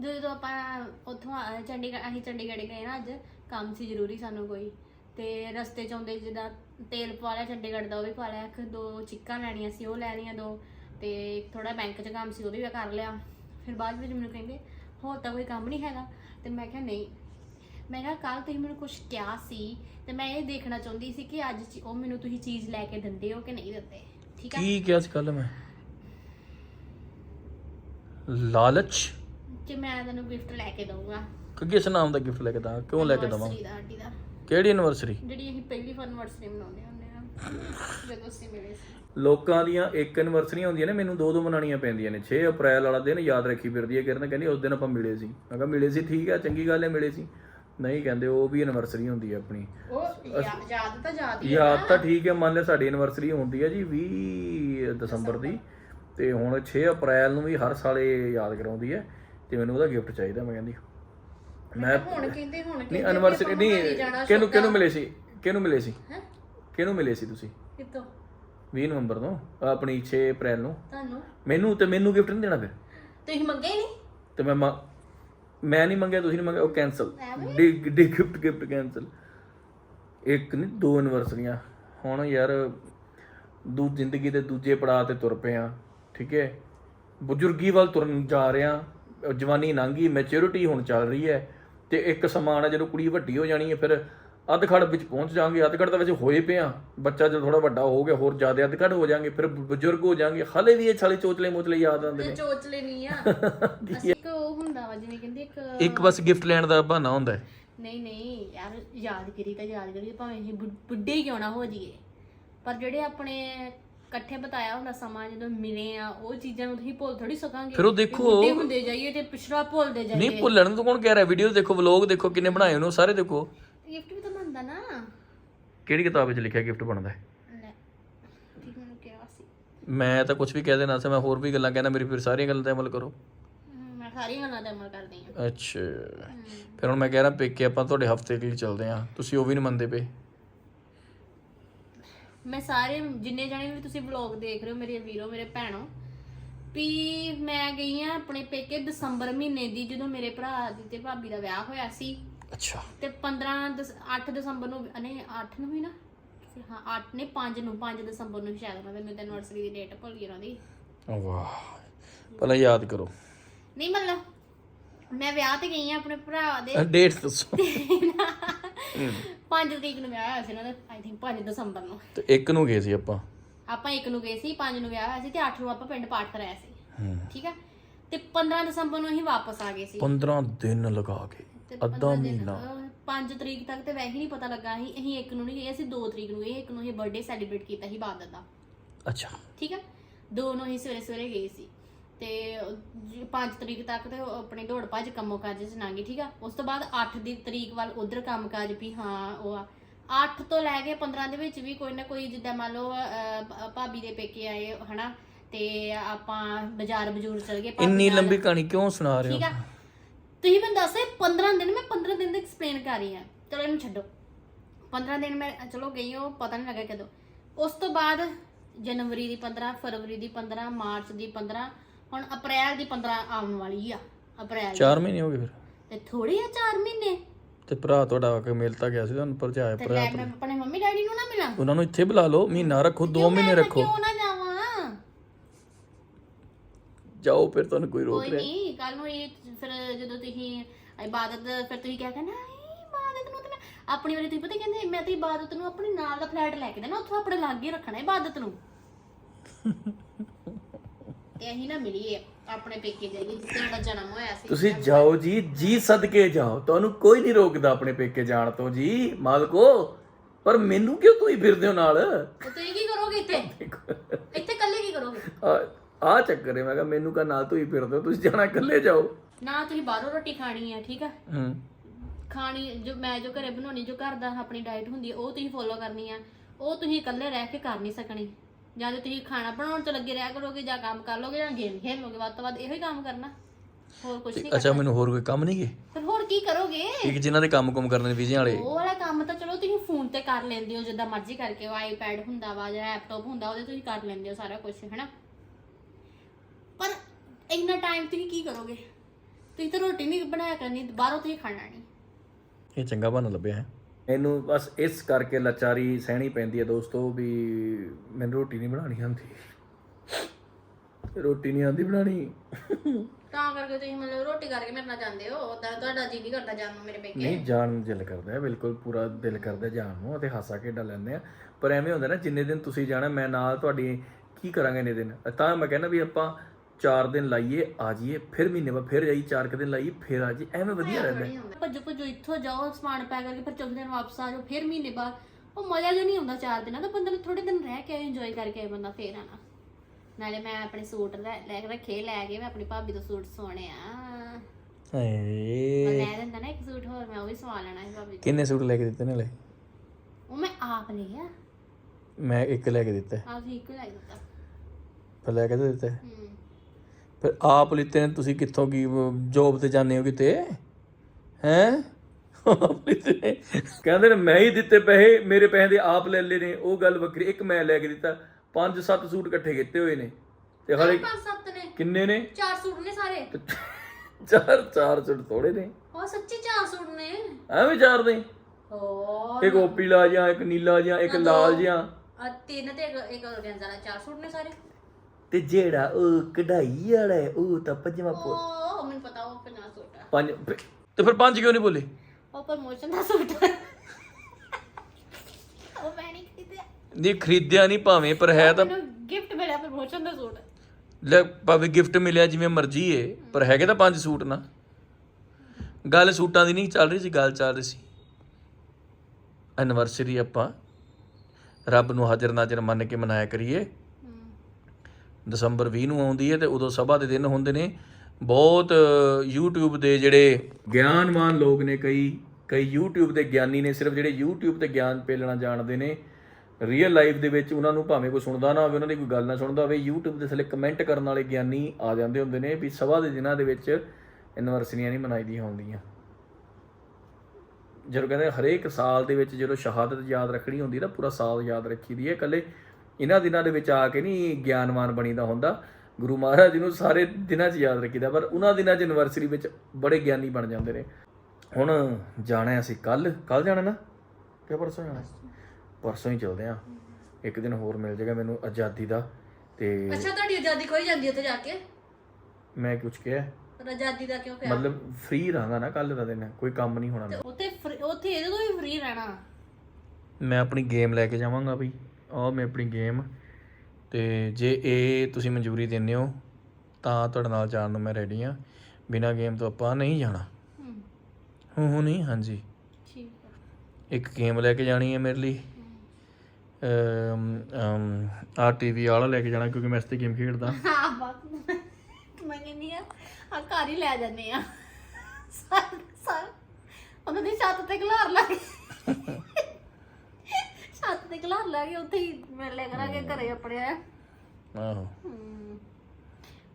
[SPEAKER 2] ਜਦੋਂ ਆਪਾਂ ਉੱਥੋਂ ਆ- ਚੰਡੀਗੜ੍ਹ ਅਸੀਂ ਚੰਡੀਗੜ੍ਹ ਗਏ ਨਾ ਅੱਜ ਕੰਮ ਸੀ ਜ਼ਰੂਰੀ ਸਾਨੂੰ ਕੋਈ। ਤੇ ਰਸਤੇ ਚ ਆਉਂਦੇ ਜਿੱਦਾਂ ਤੇਲ ਪਵਾ ਲਿਆ ਚੰਡੀਗੜ੍ਹ ਦਾ ਉਹ ਵੀ ਪਾ ਲਿਆ ਇੱਕ ਦੋ ਚਿੱਕਾਂ ਲੈਣੀਆਂ ਸੀ ਉਹ ਲੈ ਲਈਆਂ ਦੋ। ਤੇ ਥੋੜਾ ਬੈਂਕ 'ਚ ਕੰਮ ਸੀ ਉਹ ਵੀ ਕਰ ਲਿਆ। ਫਿਰ ਬਾਅਦ ਵਿੱਚ ਮੈਨੂੰ ਕਹਿੰਦੇ ਹੋਰ ਤਾਂ ਕੋਈ ਕੰਮ ਨਹੀਂ ਹੈਗਾ। ਤੇ ਮੈਂ ਕਿਹਾ ਨਹੀਂ। ਮੈਂ ਕਿਹਾ ਕੱਲ ਤੁਸੀਂ ਮੈਨੂੰ ਕੁਝ ਕਿਹਾ ਸੀ ਤੇ ਮੈਂ ਇਹ ਦੇਖਣਾ ਚਾਹੁੰਦੀ ਸੀ ਕਿ ਅੱਜ ਉਹ ਮੈਨੂੰ ਤੁਸੀਂ ਚੀਜ਼ ਲੈ ਕੇ ਦਿੰਦੇ ਹੋ ਕਿ ਨਹੀਂ ਦਿੰਦੇ? ਠੀਕ ਆ?
[SPEAKER 1] ਕੀ ਕਿਹਾ ਸੀ ਕੱਲ ਮੈਂ? ਲਾਲਚ?
[SPEAKER 2] ਕਿ ਮੈਂ ਤੈਨੂੰ ਗਿਫਟ ਲੈ ਕੇ ਦਊਂਗਾ।
[SPEAKER 1] ਕਿ ਕਿਸ ਨਾਮ ਦਾ ਗਿਫਟ ਲੈ ਕੇ ਦਵਾਂ? ਕਿਉਂ ਲੈ ਕੇ ਦਵਾਂ?
[SPEAKER 2] Anniversary ਦਾ ਦਾ।
[SPEAKER 1] ਕਿਹੜੀ ਐਨਵਰਸਰੀ
[SPEAKER 2] ਜਿਹੜੀ ਅਸੀਂ ਪਹਿਲੀ ਐਨਵਰਸਰੀ ਮਨਾਉਂਦੇ ਆ ਜਦੋਂ ਅਸੀਂ ਮਿਲੇ ਸੀ
[SPEAKER 1] ਲੋਕਾਂ ਦੀਆਂ ਇੱਕ ਐਨਵਰਸਰੀਆਂ ਹੁੰਦੀਆਂ ਨੇ ਮੈਨੂੰ ਦੋ ਦੋ ਮਨਾਉਣੀਆਂ ਪੈਂਦੀਆਂ ਨੇ। 6 ਅਪ੍ਰੈਲ ਵਾਲਾ ਦਿਨ ਯਾਦ ਰੱਖੀ ਫਿਰਦੀ ਹੈ ਕਿਰਨ ਕਹਿੰਦੀ ਉਸ ਦਿਨ ਆਪਾਂ ਮਿਲੇ ਸੀ। ਮੈਂ ਕਿਹਾ ਮਿਲੇ ਸੀ ਠੀਕ ਹੈ ਚੰਗੀ ਗੱਲ ਹੈ ਮਿਲੇ ਸੀ। ਨਹੀਂ ਕਹਿੰਦੇ ਉਹ ਵੀ ਐਨਵਰਸਰੀ ਹੁੰਦੀ ਹੈ ਆਪਣੀ।
[SPEAKER 2] ਉਹ ਯਾ- ਯਾਦ ਤਾਂ ਯਾਦ ਹੀ ਆ
[SPEAKER 1] ਯਾਦ ਤਾਂ ਠੀਕ ਹੈ ਮੰਨ ਲਿਆ ਸਾਡੀ ਐਨਵਰਸਰੀ ਹੁੰਦੀ ਹੈ ਜੀ 20 ਦਸੰਬਰ ਦੀ। ਤੇ ਹੁਣ 6 ਅਪ੍ਰੈਲ ਨੂੰ ਵੀ ਹਰ ਸਾਲ ਇਹ ਯਾਦ ਕਰਾਉਂਦੀ ਹੈ ਤੇ ਮੈਨੂੰ ਉਹਦਾ ਗਿਫਟ ਚਾਹੀਦਾ ਮੈਂ ਕਹਿੰਦੀ। ਮੈਂ
[SPEAKER 2] ਹੁਣ ਕਹਿੰਦੇ ਹੁਣ
[SPEAKER 1] ਨਹੀਂ
[SPEAKER 2] ਕਹਿੰਦੇ
[SPEAKER 1] ਐਨਵਰਸਰੀ ਨਹੀਂ ਕਿਹਨੂੰ ਕਿਹਨੂੰ ਮਿਲੇ ਸੀ? ਕਿਹਨੂੰ ਮਿਲੇ ਸੀ?
[SPEAKER 2] ਹੈ?
[SPEAKER 1] ਕਿਹਨੂੰ ਮਿਲੇ ਸੀ ਤੁਸੀਂ?
[SPEAKER 2] ਕਿਤੋਂ
[SPEAKER 1] 20 ਨਵੰਬਰ ਨੂੰ ਆਪਣੀ 6 ਅਪ੍ਰੈਲ ਨੂੰ।
[SPEAKER 2] ਤੁਹਾਨੂੰ?
[SPEAKER 1] ਮੈਨੂੰ ਤੇ ਮੈਨੂੰ ਗਿਫਟ ਨਹੀਂ ਦੇਣਾ ਫਿਰ।
[SPEAKER 2] ਤੁਸੀਂ ਮੰਗੇ ਹੀ ਨਹੀਂ?
[SPEAKER 1] ਤੇ ਮੈਂ ਮੰਗ- ਮੈਂ ਨਹੀਂ ਮੰਗਿਆ ਤੁਸੀਂ ਨਹੀਂ ਮੰਗਿਆ ਉਹ ਕੈਨਸਲ ਡੀ ਡੀ ਗਿਫਟ ਗਿਫਟ ਕੈਨਸਲ ਇੱਕ ਨਹੀਂ ਦੋ ਐਨਵਰਸਰੀਆਂ ਹੁਣ ਯਾਰ ਦੂ ਜ਼ਿੰਦਗੀ ਦੇ ਦੂਜੇ ਪੜਾਅ ਤੇ ਤੁਰ ਪਏ ਆ ਠੀਕ ਹੈ? ਬਜ਼ੁਰਗੀ ਵੱਲ ਤੁਰਨ ਜਾ ਰਹੇ ਆ ਜਵਾਨੀ ਲੰਘੀ ਮੈਚੁਰਿਟੀ ਹੁਣ ਚੱਲ ਰਹੀ ਹੈ ਤੇ ਇੱਕ ਸਮਾਨ ਹੈ ਜਦੋਂ ਕੁੜੀ ਵੱਡੀ ਹੋ ਜਾਣੀ ਹੈ ਫਿਰ ਅੱਧਖੜ ਵਿੱਚ ਪਹੁੰਚ ਜਾਾਂਗੇ ਅੱਧਖੜ ਤਾਂ ਵਿੱਚ ਹੋਏ ਪਏ ਆ। ਬੱਚਾ ਜਦੋਂ ਥੋੜਾ ਵੱਡਾ ਹੋ ਗਿਆ ਹੋਰ ਜ਼ਿਆਦਾ ਅੱਧਖੜ ਹੋ ਜਾਾਂਗੇ ਫਿਰ ਬਜ਼ੁਰਗ ਹੋ ਜਾਾਂਗੇ। ਹਲੇ ਵੀ ਇਹ ਛਾਲੇ ਚੋਚਲੇ ਮੋਚਲੇ ਯਾਦ ਆਉਂਦੇ ਨੇ।
[SPEAKER 2] ਚੋਚਲੇ ਨਹੀਂ ਆ। [laughs] ਅਸੀਂ ਇੱਕ ਉਹ ਹੁੰਦਾ ਵਾ ਜਿਵੇਂ ਕਹਿੰਦੇ ਇੱਕ
[SPEAKER 1] ਇੱਕ ਬਸ ਗਿਫਟ ਲੈਣ ਦਾ ਬਹਾਨਾ ਹੁੰਦਾ ਹੈ।
[SPEAKER 2] ਨਹੀਂ ਨਹੀਂ ਯਾਰ ਯਾਦਗਿਰੀ ਤਾਂ ਯਾਦਗਿਰੀ ਭਾਵੇਂ ਅਸੀਂ ਬੁ- ਬੁੱਢੇ ਹੀ ਕਿਉਂ ਨਾ ਹੋ ਜਾਈਏ। ਪਰ ਜਿਹੜੇ ਆਪਣੇ ਇਕੱਠੇ ਬਤਾਇਆ ਹੁੰਦਾ ਸਮਾਂ ਜਦੋਂ ਮਿਲੇ ਆ ਉਹ ਚੀਜ਼ਾਂ ਨੂੰ ਤੁਸੀਂ ਭੁੱਲ ਥੋੜੀ ਸਕਾਂਗੇ।
[SPEAKER 1] ਫਿਰ ਉਹ
[SPEAKER 2] ਵੀ
[SPEAKER 1] ਦੇਖੋ।
[SPEAKER 2] ਬੁੱਢੇ ਹੁੰਦੇ ਜਾਈਏ ਤੇ ਪਿਛੜਾ ਭੁੱਲਦੇ ਜਾਈਏ।
[SPEAKER 1] ਨਹੀਂ ਭੁੱਲਣ ਨੂੰ ਤਾਂ ਕੌਣ ਕਹਿ ਰਿਹਾ? ਵੀਡੀਓ ਦੇਖੋ ਵਲੌਗ ਦੇਖੋ ਕਿੰਨੇ ਬਣਾਏ ਉਹਨੂੰ ਸਾਰੇ ਦੇਖੋ।
[SPEAKER 2] ਗਿਫਟ ਵੀ ਤਾਂ ਬਣਦਾ ਨਾ।
[SPEAKER 1] ਕਿਹੜੀ ਕਿਤਾਬ ਵਿੱਚ ਲਿਖਿਆ ਗਿਫਟ ਬਣਦਾ ਹੈ?
[SPEAKER 2] ਲੈ ਠੀਕ ਮੈਨੂੰ ਕਿਹਾ ਸੀ।
[SPEAKER 1] ਮੈਂ ਤਾਂ ਕੁਝ ਵੀ ਕਹਿ ਦੇਣਾ ਸੀ ਮੈਂ ਹੋਰ ਵੀ ਗੱਲਾਂ ਕਹਿੰਦਾ ਮੇਰੀ ਫਿਰ ਸਾਰੀਆਂ ਗੱਲਾਂ ਤੇ ਅਮਲ ਕਰੋ।
[SPEAKER 2] ਹਮ, ਮੈਂ ਸਾਰੀਆਂ ਗੱਲਾਂ ਤੇ ਅਮਲ ਕਰਦੀ ਹਾਂ।
[SPEAKER 1] ਅੱਛਾ। ਫਿਰ ਹੁਣ ਮੈਂ ਕਹਿ ਰਿਹਾ ਪੇਕੇ ਆਪਾਂ ਤੁਹਾਡੇ ਹਫ਼ਤੇ ਲਈ ਚੱਲਦੇ ਆ ਤੁਸੀਂ ਉਹ ਵੀ ਨਹੀਂ ਮੰਨਦੇ ਪਏ।
[SPEAKER 2] ਮੈਂ ਸਾਰੇ ਜਿੰਨੇ ਜਾਣੇ ਵੀ ਤੁਸੀਂ ਵਲੌਗ ਦੇਖ ਰਹੇ ਹੋ ਮੇਰੇ ਵੀਰੋ ਮੇਰੇ ਭੈਣੋ ਵੀ ਮੈਂ ਗਈ ਆ ਆਪਣੇ ਪੇਕੇ ਦਸੰਬਰ ਮਹੀਨੇ ਦੀ ਜਦੋਂ ਮੇਰੇ ਭਰਾ ਦੀ ਤੇ ਭਾਬੀ ਦਾ ਵਿਆਹ ਹੋਇਆ ਸੀ।
[SPEAKER 1] ਅੱਛਾ।
[SPEAKER 2] ਤੇ 15 ਦਸ- 8 ਦਸੰਬਰ ਨੂੰ ਨਹੀਂ 8 ਨੂੰ ਵੀ ਨਾ? ਹਾਂ 8 ਨੇ 5 ਨੂੰ 5 ਦਸੰਬਰ ਨੂੰ ਸ਼ਾਇਦ ਉਹਨਾਂ ਦੇ ਮੇਰੇ ਐਨਵਰਸਰੀ ਦੀ ਡੇਟ ਭੁੱਲ ਗਈ ਉਹਨਾਂ ਦੀ
[SPEAKER 1] ਵਾਹ। ਪਹਿਲਾਂ ਯਾਦ ਕਰੋ।
[SPEAKER 2] ਨਹੀਂ ਮਤਲਬ ਮੈਂ ਵਿਆਹ ਤੇ ਗਈ ਆ ਆਪਣੇ ਭਰਾ ਦੇ।
[SPEAKER 1] ਡੇਟ ਦੱਸੋ। [laughs]
[SPEAKER 2] 5 ਤਰੀਕ ਨੂੰ ਵਿਆਹ ਹੋਇਆ ਸੀ ਉਹਨਾਂ ਦਾ ਆਈ ਥਿੰਕ 5 ਦਸੰਬਰ ਨੂੰ।
[SPEAKER 1] ਤੇ ਇੱਕ ਨੂੰ ਗਏ ਸੀ ਆਪਾਂ।
[SPEAKER 2] ਆਪਾਂ ਇੱਕ ਨੂੰ ਗਏ ਸੀ 5 ਨੂੰ ਵਿਆਹ ਹੋਇਆ ਸੀ ਤੇ 8 ਨੂੰ ਆਪਾਂ ਪਿੰਡ ਪਾਠ ਕਰਾਇਆ ਸੀ।
[SPEAKER 1] ਹੂੰ।
[SPEAKER 2] ਠੀਕ ਆ? ਤੇ 15 ਦਸੰਬਰ ਨੂੰ ਅਸੀਂ ਵਾਪਸ ਆ ਗਏ ਸੀ।
[SPEAKER 1] 15 ਦਿਨ ਲਗਾ ਕੇ।
[SPEAKER 2] ਤੇ
[SPEAKER 1] ਅੱਧਾ ਮਹੀਨਾ।
[SPEAKER 2] 5 ਤਰੀਕ ਤੱਕ ਤੇ ਵੈਸੇ ਹੀ ਨਹੀਂ ਪਤਾ ਲੱਗਾ ਸੀ। ਅਸੀਂ ਇੱਕ ਨੂੰ ਨਹੀਂ ਗਏ ਅਸੀਂ 2 ਤਰੀਕ ਨੂੰ ਗਏ। ਇੱਕ ਨੂੰ ਅਸੀਂ ਬਰਥਡੇ ਸੈਲੀਬ੍ਰੇਟ ਕੀਤਾ ਸੀ ਬਾਦਲ ਦਾ।
[SPEAKER 1] ਅੱਛਾ।
[SPEAKER 2] ਠੀਕ ਆ? ਦੋ ਨੂੰ ਅਸੀਂ ਸਵੇਰੇ ਸਵੇਰੇ ਗਏ ਸੀ। ਤੇ 5 ਤਰੀਕ ਤੱਕ ਤੇ ਉਹ ਆਪਣੇ ਦੌੜ ਭੱਜ ਕੰਮੋ ਕਾਜ ਚ ਲੰਘ ਗਈ ਠੀਕ ਆ? ਉਸ ਤੋਂ ਬਾਅਦ 8 ਦੀ ਤਰੀਕ ਵੱਲ ਉਧਰ ਕੰਮ ਕਾਜ ਵੀ ਹਾਂ ਉਹ ਆ। 8 ਤੋਂ ਲੈ ਕੇ 15 ਦੇ ਵਿੱਚ ਵੀ ਕੋਈ ਨਾ ਕੋਈ ਜਿੱਦਾਂ ਮੰਨ ਲਓ ਅਹ, ਭ- ਭਾਬੀ ਦੇ ਪੇਕੇ ਆਏ ਹਨਾ? ਤੇ ਆਪਾਂ ਬਾਜ਼ਾਰ ਬਜੂਰ ਚਲ ਗਏ ਭਾਬੀ
[SPEAKER 1] ਇੰਨੀ
[SPEAKER 2] ਨਾਲ।
[SPEAKER 1] ਲੰਬੀ ਕਹਾਣੀ ਕਿਉਂ ਸੁਣਾ ਰਹੇ
[SPEAKER 2] ਠੀਕ
[SPEAKER 1] ਹੋ
[SPEAKER 2] ਆ? ਤੁਸੀਂ ਮੈਨੂੰ ਦੱਸੋ ਇਹ 15 ਦਿਨ ਮੈਂ 15 ਦਿਨ ਦਾ ਐਕਸਪਲੇਨ ਕਰ ਰਹੀ ਆ ਚਲੋ ਇਹਨੂੰ ਛੱਡੋ। 15 ਦਿਨ ਮੈਂ ਚਲੋ ਗਈ ਉਹ ਪਤਾ ਨਹੀਂ ਲੱਗਾ ਕਦੋਂ। ਉਸ ਤੋਂ ਬਾਅਦ ਜਨਵਰੀ ਦੀ 15 ਫਰਵਰੀ ਦੀ 15 ਮਾਰਚ ਦੀ 15 ਹੁਣ ਅਪ੍ਰੈਲ ਦੀ 15 ਆਉਣ ਵਾਲੀ ਆ ਅਪ੍ਰੈਲ ਦੀ।
[SPEAKER 1] 4 ਮਹੀਨੇ ਹੋ ਗਏ ਫਿਰ।
[SPEAKER 2] ਤੇ ਥੋੜੇ ਆ 4 ਮਹੀਨੇ।
[SPEAKER 1] ਤੇ ਭਰਾ ਤੁਹਾਡਾ ਆ ਕੇ ਮਿਲ ਤਾਂ ਗਿਆ ਸੀ ਤੁਹਾਨੂੰ ਭਰਜਾਇਆ
[SPEAKER 2] ਤੇ
[SPEAKER 1] ਭਰਾ
[SPEAKER 2] ਲੈ ਮੈਂ ਆਪਣੇ ਮੰਮੀ ਡੈਡੀ ਨੂੰ ਨਾ ਮਿਲਾਂ?
[SPEAKER 1] ਉਹਨਾਂ ਨੂੰ ਇੱਥੇ ਬੁਲਾ ਲਓ ਮਹੀਨਾ ਰੱਖੋ 2 ਮਹੀਨੇ ਰੱਖੋ।
[SPEAKER 2] ਕਿਉਂ ਨਾ ਜਾਵਾਂ
[SPEAKER 1] ਜਾਓ ਫਿਰ ਤੁਹਾਨੂੰ ਕੋਈ ਰੋਕ
[SPEAKER 2] ਕੋਈ
[SPEAKER 1] ਰਿਹਾ।
[SPEAKER 2] ਨਹੀਂ ਕੱਲ ਨੂੰ ਇਹ ਫਿਰ ਜਦੋਂ ਤੁਸੀਂ ਇਬਾਦਤ ਫਿਰ ਤੁਸੀਂ ਕਿਹਾ ਕਰਨਾ "ਨਹੀਂ, ਇਬਾਦਤ ਨੂੰ ਤੇ ਮੈਂ ਆਪਣੀ ਵਾਰੀ ਤੁਸੀਂ ਪਤਾ ਕਹਿੰਦੇ ਮੈਂ ਤੇ ਇਬਾਦਤ ਨੂੰ ਆਪਣੇ ਨਾਲ ਦਾ ਫਲੈਟ ਲੈ ਕੇ ਦੇਣਾ ਉੱਥੋਂ ਆਪਣੇ ਲਾਗੇ ਰੱਖਣਾ ਇਬਾਦਤ ਨੂੰ। ਤੇ ਅਸੀਂ ਨਾ ਮਿਲੀਏ ਆਪਣੇ ਪੇਕੇ ਜਾਈਏ ਜਿੱਥੇ ਸਾਡਾ ਜਨਮ ਹੋਇਆ ਸੀ।
[SPEAKER 1] ਤੁਸੀਂ ਜਾਓ ਜੀ ਜੀ ਸਦਕੇ ਜਾਓ। ਤੁਹਾਨੂੰ ਕੋਈ ਨਹੀਂ ਰੋਕਦਾ ਆਪਣੇ ਪੇਕੇ ਜਾਣ ਤੋਂ ਜੀ ਮਾਲਕੋ। ਪਰ ਮੈਨੂੰ ਕਿਉਂ ਤੁਸੀਂ ਫਿਰਦੇ ਹੋ ਨਾਲ?
[SPEAKER 2] ਤੇ ਤੁਸੀਂ ਕੀ ਕਰੋਗੇ ਇੱਥੇ? ਇੱਥੇ ਇਕੱਲੇ ਕੀ ਕਰੋਗੇ?
[SPEAKER 1] ਆ ਚੱਕਰ ਹੈ ਮੈਂ ਕਿਹਾ ਮੈਨੂੰ ਕਾ ਨਾਲ ਤੁਸੀਂ ਫਿਰਦੇ ਹੋ ਤੁਸੀਂ ਜਾਣਾ ਇਕੱਲੇ ਜਾਓ।
[SPEAKER 2] ਨਾ ਤੁਸੀਂ ਬਾਹਰੋਂ ਰੋਟੀ ਖਾਣੀ ਹੈ ਠੀਕ ਆ?
[SPEAKER 1] ਹੂੰ।
[SPEAKER 2] ਖਾਣੀ ਜੋ ਮੈਂ ਜੋ ਘਰੇ ਬਣਾਉਣੀ ਜੋ ਘਰ ਦਾ ਆਪਣੀ ਡਾਈਟ ਹੁੰਦੀ ਹੈ ਉਹ ਤੁਸੀਂ ਫੋਲੋ ਕਰਨੀ ਆ। ਉਹ ਤੁਸੀਂ ਇਕੱਲੇ ਰਹਿ ਕੇ ਕਰ ਨਹੀਂ ਸਕਣੀ। ਜਾਂ ਤੇ ਤੁਸੀਂ ਖਾਣਾ ਬਣਾਉਣ ਚ ਲੱਗੇ ਰਿਹਾ ਕਰੋਗੇ ਜਾਂ ਕੰਮ ਕਰ ਲੋਗੇ ਜਾਂ ਗੇਮ ਖੇਡ ਲੋਗੇ ਵੱਧ ਤੋਂ ਵੱਧ ਇਹੋ ਹੀ ਕੰਮ ਕਰਨਾ। ਹੋਰ ਕੁਝ ਨਹੀਂ
[SPEAKER 1] ਅੱਛਾ ਮੈਨੂੰ ਹੋਰ ਕੋਈ ਕੰਮ ਨਹੀਂ ਗੇ?
[SPEAKER 2] ਫਿਰ ਹੋਰ ਕੀ ਕਰੋਗੇ?
[SPEAKER 1] ਇੱਕ ਜਿਨ੍ਹਾਂ ਦੇ ਕੰਮ ਕੁਮ ਕਰਨੇ ਨੇ ਵੀਜ਼ੇ ਵਾਲੇ।
[SPEAKER 2] ਉਹ ਵਾਲਾ ਕੰਮ ਤਾਂ ਚਲੋ ਤੁਸੀਂ ਫੋਨ ਤੇ ਕਰ ਲੈਂਦੇ ਹੋ ਜਿੱਦਾਂ ਮਰਜ਼ੀ ਕਰਕੇ ਉਹ ਆਈਪੈਡ ਹੁੰਦਾ ਵਾ ਜਾਂ ਲੈਪਟਾਪ ਹੁੰਦਾ ਉਹਦੇ ਤੁਸੀਂ ਕਰ ਲੈਂਦੇ ਹੋ ਸਾਰਾ ਕੁਝ ਹੈਨਾ? ਇੰਨਾ ਟਾਈਮ ਤੁਸੀਂ ਕੀ ਕਰੋਗੇ? ਤੁਸੀਂ ਤਾਂ ਰੋਟੀ ਨਹੀਂ ਬਣਾਇਆ ਕਰਨੀ ਬਾਹਰੋਂ ਤੁਸੀਂ ਖਾਣਾ ਨਹੀਂ।
[SPEAKER 1] ਇਹ ਚੰਗਾ ਬਣ ਲੱਭਿਆ ਹੈ। ਇਹਨੂੰ ਬਸ ਇਸ ਕਰਕੇ ਲਾਚਾਰੀ ਸਹਿਣੀ ਪੈਂਦੀ ਹੈ ਦੋਸਤੋ ਵੀ ਮੈਨੂੰ ਰੋਟੀ ਨਹੀਂ ਬਣਾਉਣੀ ਆਉਂਦੀ। ਰੋਟੀ ਨਹੀਂ ਆਉਂਦੀ ਬਣਾਉਣੀ।
[SPEAKER 2] ਤਾਂ ਕਰਕੇ ਤੁਸੀਂ ਮਤਲਬ ਰੋਟੀ ਕਰਕੇ ਮੇਰੇ ਨਾਲ ਜਾਂਦੇ ਹੋ ਉਦਾਂ ਤੁਹਾਡਾ ਜੀ ਨਹੀਂ ਕਰਦਾ ਜਾਣ ਨੂੰ ਮੇਰੇ ਪੇਕੇ।
[SPEAKER 1] ਨਹੀਂ ਜਾਣ ਨੂੰ ਦਿਲ ਕਰਦਾ ਹੈ ਬਿਲਕੁਲ ਪੂਰਾ ਦਿਲ ਕਰਦਾ ਹੈ ਜਾਣ ਨੂੰ ਅਤੇ ਹਾਸਾ ਖੇਡਾ ਲੈਂਦੇ ਆ ਪਰ ਐਵੇਂ ਹੁੰਦਾ ਨਾ ਜਿੰਨੇ ਦਿਨ ਤੁਸੀਂ ਜਾਣਾ ਮੈਂ ਨਾਲ ਤੁਹਾਡੀ ਕੀ ਕਰਾਂਗੇ ਇੰਨੇ ਦਿਨ? ਤਾਂ ਮੈਂ ਕਹਿੰਦਾ ਵੀ ਆਪਾਂ 4 ਦਿਨ ਲਾਈਏ ਆ ਜਾਈਏ ਫਿਰ ਮਹੀਨੇ ਬਾਅਦ ਫਿਰ ਜਾਈ 4 ਕੁ ਦਿਨ ਲਾਈਏ ਫਿਰ ਆ ਜੀ ਐਵੇਂ ਵਧੀਆ ਰਹਿੰਦਾ। ਹੈ।
[SPEAKER 2] ਭੱਜੋ ਭੱਜੋ ਇੱਥੋਂ ਜਾਓ ਸਮਾਨ ਪੈਕ ਕਰਕੇ ਫਿਰ ਚੌਥੇ ਦਿਨ ਵਾਪਸ ਆ ਜਾਓ ਫਿਰ ਮਹੀਨੇ ਬਾਅਦ। ਉਹ ਮਜ਼ਾ ਜਿਹਾ ਨਹੀਂ ਹੁੰਦਾ ਚਾਰ ਦਿਨਾਂ ਦਾ ਬੰਦਾ ਨੂੰ ਥੋੜੇ ਦਿਨ ਰਹਿ ਕੇ ਇੰਜੋਏ ਕਰਕੇ ਆਏ ਬੰਦਾ ਫੇਰ ਆਣਾ ਨਾਲੇ ਮੈਂ ਆਪਣੇ ਸੂਟ ਲੈ ਲੈ ਕੇ ਰੱਖੇ ਲੈ ਕੇ ਮੈਂ ਆਪਣੀ ਭਾਬੀ ਤੋਂ ਸੂਟ ਸੋਹਣੇ ਆ। ਮੈਂ
[SPEAKER 1] ਹਏ
[SPEAKER 2] ਲੈ ਦਿੰਦਾ ਨਾ ਇੱਕ ਸੂਟ ਹੋਰ ਮੈਂ ਉਹ ਵੀ ਸਵਾ ਲੈਣਾ ਹੈ ਭਾਬੀ ਤੋਂ।
[SPEAKER 1] ਕਿੰਨੇ ਸੂਟ ਲੈ ਕੇ ਦਿੱਤੇ ਨੇ ਲੈ
[SPEAKER 2] ਉਹ ਮੈਂ ਆਪ ਲਿਆ
[SPEAKER 1] ਮੈਂ ਇੱਕ ਲੈ ਕੇ ਦਿੱਤਾ।
[SPEAKER 2] ਆਪ ਹੀ ਇੱਕ ਲੈ ਕੇ ਦਿੱਤਾ।
[SPEAKER 1] ਫਿਰ ਲੈ ਕੇ ਤਾਂ ਦਿੱਤਾ।
[SPEAKER 2] ਹੂੰ।
[SPEAKER 1] ਫਿਰ ਆਪ ਲਿੱਤੇ ਨੇ ਤੁਸੀਂ ਕਿੱਥੋਂ ਕੀ ਜੋਬ ਤੇ ਜਾਂਦੇ ਹੋ ਕਿਤੇ? ਹੈ? ਕਹਿੰਦੇ ਨੇ ਮੈਂ ਹੀ ਦਿੱਤੇ ਪੈਸੇ ਮੇਰੇ ਪੈਸੇ ਦੇ ਆਪ ਲੈ ਲਏ ਨੇ। ਉਹ ਗੱਲ ਵੱਖਰੀ ਇੱਕ ਮੈਂ ਲੈ ਕੇ ਦਿੱਤਾ। ਪੰਜ ਸੱਤ ਸੂਟ ਇਕੱਠੇ ਕੀਤੇ ਹੋਏ ਨੇ। ਤੇ ਹਾਲੇ
[SPEAKER 2] ਪੰਜ ਸੱਤ ਨੇ।
[SPEAKER 1] ਕਿੰਨੇ ਨੇ?
[SPEAKER 2] ਚਾਰ ਸੂਟ ਨੇ ਸਾਰੇ।
[SPEAKER 1] ਚਾਰ ਚਾਰ ਸੂਟ ਥੋੜੇ ਨੇ।
[SPEAKER 2] ਉਹ ਸੱਚੀ ਚਾਰ ਸੂਟ ਨੇ?
[SPEAKER 1] ਐਵੇਂ ਚਾਰ ਨੇ।
[SPEAKER 2] ਹੋਰ।
[SPEAKER 1] ਇੱਕ ਓਪੀ ਲਾ ਜਾਂ ਇੱਕ ਨੀਲਾ ਜਾਂ ਇੱਕ ਲਾਲ ਜਾਂ
[SPEAKER 2] ਆ ਤਿੰਨ ਤੇ ਇੱਕ ਇੱਕ ਔਰਗੈਂਜ਼ਾ ਦਾ ਚਾਰ ਸੂਟ ਨੇ ਸਾਰੇ।
[SPEAKER 1] ਤੇ ਜਿਹੜਾ ਉਹ ਕਢਾਈ ਵਾਲਾ ਹੈ, ਉਹ ਤਾਂ ਪੰਜਵਾਂ ਪੋ
[SPEAKER 2] ਉਹ ਮੈਨੂੰ ਪਤਾ ਉਹ ਪੰਜਾਹ ਸੂਟ। ਆ
[SPEAKER 1] ਪੰਜ ਤੇ ਫਿਰ ਪੰਜ ਕਿਉਂ ਨਹੀਂ ਬੋਲੇ?
[SPEAKER 2] ਉਹ ਪ੍ਰਮੋਸ਼ਨ ਦਾ ਸੂਟ ਆ। ਉਹ ਮੈਂ ਨਹੀਂ ਖਰੀਦਿਆ।
[SPEAKER 1] ਨਹੀਂ ਖਰੀਦਿਆ ਨਹੀਂ ਭਾਵੇਂ ਪਰ ਹੈ ਤਾਂ
[SPEAKER 2] ਮੈਨੂੰ ਗਿਫਟ ਮਿਲਿਆ ਪ੍ਰਮੋਸ਼ਨ ਦਾ ਸੂਟ
[SPEAKER 1] ਲੈ ਭਾਵੇਂ ਗਿਫਟ ਮਿਲਿਆ ਜਿਵੇਂ ਮਰਜ਼ੀ ਏ ਪਰ ਹੈਗੇ ਤਾਂ ਪੰਜ ਸੂਟ ਨਾ। ਗੱਲ ਸੂਟਾਂ ਦੀ ਨਹੀਂ ਚੱਲ ਰਹੀ ਸੀ ਗੱਲ ਚੱਲ ਰਹੀ ਸੀ। ਐਨਵਰਸਰੀ ਆਪਾਂ। ਰੱਬ ਨੂੰ ਹਾਜ਼ਰ ਨਾਜ਼ਰ ਮੰਨ ਕੇ ਮਨਾਇਆ ਕਰੀਏ। ਦਸੰਬਰ 20 ਨੂੰ ਆਉਂਦੀ ਹੈ ਤੇ ਉਦੋਂ ਸਭਾ ਦੇ ਦਿਨ ਹੁੰਦੇ ਨੇ। ਬਹੁਤ ਅ, YouTube ਦੇ ਜਿਹੜੇ ਗਿਆਨਵਾਨ ਲੋਕ ਨੇ ਕਈ ਕਈ YouTube ਦੇ ਗਿਆਨੀ ਨੇ ਸਿਰਫ ਜਿਹੜੇ YouTube ਤੇ ਗਿਆਨ ਪੇਲਣਾ ਜਾਣਦੇ ਨੇ ਰੀਅਲ ਲਾਈਫ ਦੇ ਵਿੱਚ ਉਹਨਾਂ ਨੂੰ ਭਾਵੇਂ ਕੋਈ ਸੁਣਦਾ ਨਾ ਹੋਵੇ ਉਹਨਾਂ ਦੀ ਕੋਈ ਗੱਲ ਨਾ ਸੁਣਦਾ ਹੋਵੇ YouTube ਦੇ ਥੱਲੇ ਕਮੈਂਟ ਕਰਨ ਵਾਲੇ ਗਿਆਨੀ ਆ ਜਾਂਦੇ ਹੁੰਦੇ ਨੇ ਵੀ ਸਭਾ ਦੇ ਦਿਨਾਂ ਦੇ ਵਿੱਚ ਐਨਵਰਸਰੀਆਂ ਨਹੀਂ ਮਨਾਈ ਦੀਆਂ ਹੁੰਦੀਆਂ। ਜਦੋਂ ਕਹਿੰਦੇ ਹਰੇਕ ਸਾਲ ਦੇ ਵਿੱਚ ਜਦੋਂ ਸ਼ਹਾਦਤ ਯਾਦ ਰੱਖਣੀ ਹੁੰਦੀ ਨਾ ਪੂਰਾ ਸਾਲ ਯਾਦ ਰੱਖੀ ਦੀ ਹੈ ਇਕੱਲੇ ਇਹਨਾਂ ਦਿਨਾਂ ਦੇ ਵਿੱਚ ਆ ਕੇ ਨਹੀਂ ਗਿਆਨਵਾਨ ਬਣੀਦਾ ਹੁੰਦਾ। ਗੁਰੂ ਮਹਾਰਾਜ ਜੀ ਨੂੰ ਸਾਰੇ ਦਿਨਾਂ 'ਚ ਯਾਦ ਰੱਖੀਦਾ ਪਰ ਉਹਨਾਂ ਦਿਨਾਂ 'ਚ ਐਨਵਰਸਰੀ ਵਿੱਚ ਬੜੇ ਗਿਆਨੀ ਬਣ ਜਾਂਦੇ ਨੇ। ਹੁਣ ਜਾਣਾ ਅਸੀਂ ਕੱਲ ਕੱਲ ਜਾਣਾ ਨਾ? ਕਿ ਪਰਸੋਂ ਜਾਣਾ। ਪਰਸੋਂ ਹੀ ਚੱਲਦੇ ਆ ਇੱਕ ਦਿਨ ਹੋਰ ਮਿਲ ਜਾਏਗਾ ਮੈਨੂੰ ਆਜ਼ਾਦੀ ਦਾ ਤੇ
[SPEAKER 2] ਅੱਛਾ ਤੁਹਾਡੀ ਆਜ਼ਾਦੀ ਕੋਈ ਜਾਂਦੀ ਉੱਥੇ ਜਾ ਕੇ?
[SPEAKER 1] ਮੈਂ ਕੁਝ ਕਿਹਾ
[SPEAKER 2] ਪਰ ਆਜ਼ਾਦੀ ਦਾ ਕਿਉਂ ਪਿਆ
[SPEAKER 1] ਮਤਲਬ ਫ੍ਰੀ ਰਹਾਂਗਾ ਨਾ ਕੱਲ ਦਾ ਦਿਨ ਕੋਈ ਕੰਮ ਨਹੀਂ ਹੋਣਾ।
[SPEAKER 2] ਉੱਥੇ free- ਉੱਥੇ ਇਹਦੇ ਤੋਂ ਵੀ ਫ੍ਰੀ ਰਹਿਣਾ।
[SPEAKER 1] ਮੈਂ ਆਪਣੀ ਗੇਮ ਲੈ ਕੇ ਜਾਵਾਂਗਾ ਬਈ। ਆਹ ਮੈਂ ਆਪਣੀ ਗੇਮ ਤੇ ਜੇ ਇਹ ਤੁਸੀਂ ਮਨਜ਼ੂਰੀ ਦਿੰਦੇ ਹੋ ਤਾਂ ਤੁਹਾਡੇ ਨਾਲ ਜਾਣ ਨੂੰ ਮੈਂ ਰੈਡੀ ਆ ਬਿਨਾ ਗੇਮ ਤੋਂ ਆਪਾਂ ਨਹੀਂ ਜਾਣਾ।
[SPEAKER 2] ਹੂੰ।
[SPEAKER 1] ਹੂੰ ਹੂੰ ਨਹੀਂ ਹਾਂਜੀ।
[SPEAKER 2] ਠੀਕ ਹੈ
[SPEAKER 1] ਇੱਕ ਗੇਮ ਲੈ ਕੇ ਜਾਣੀ ਹੈ ਮੇਰੇ ਲਈ। ਅਮ ਆ ਟੀਵੀ ਵਾਲਾ ਲੈ ਕੇ ਜਾਣਾ ਕਿਉਂਕਿ ਮੈਂ ਇਸ ਤੇ ਗੇਮ ਖੇਡਦਾ।
[SPEAKER 2] ਹਾਂ ਬਸ ਮੈਂ ਕਹਿੰਦੀ ਆ ਆ ਘਰ ਹੀ ਲੈ ਜਾਂਦੇ ਆ ਸਰ ਸਰ ਉਹਨਾਂ ਦੀ ਛੱਤ ਤੇ ਖਲਾਰ ਲਾ ਤੇ ਖਲਾਰ ਲਾ ਕੇ ਉੱਥੇ ਹੀ ਮਿਲ ਲਿਆ ਕਰਾਂਗੇ ਘਰੇ ਆਪਣੇ ਆ
[SPEAKER 1] ਆਹੋ।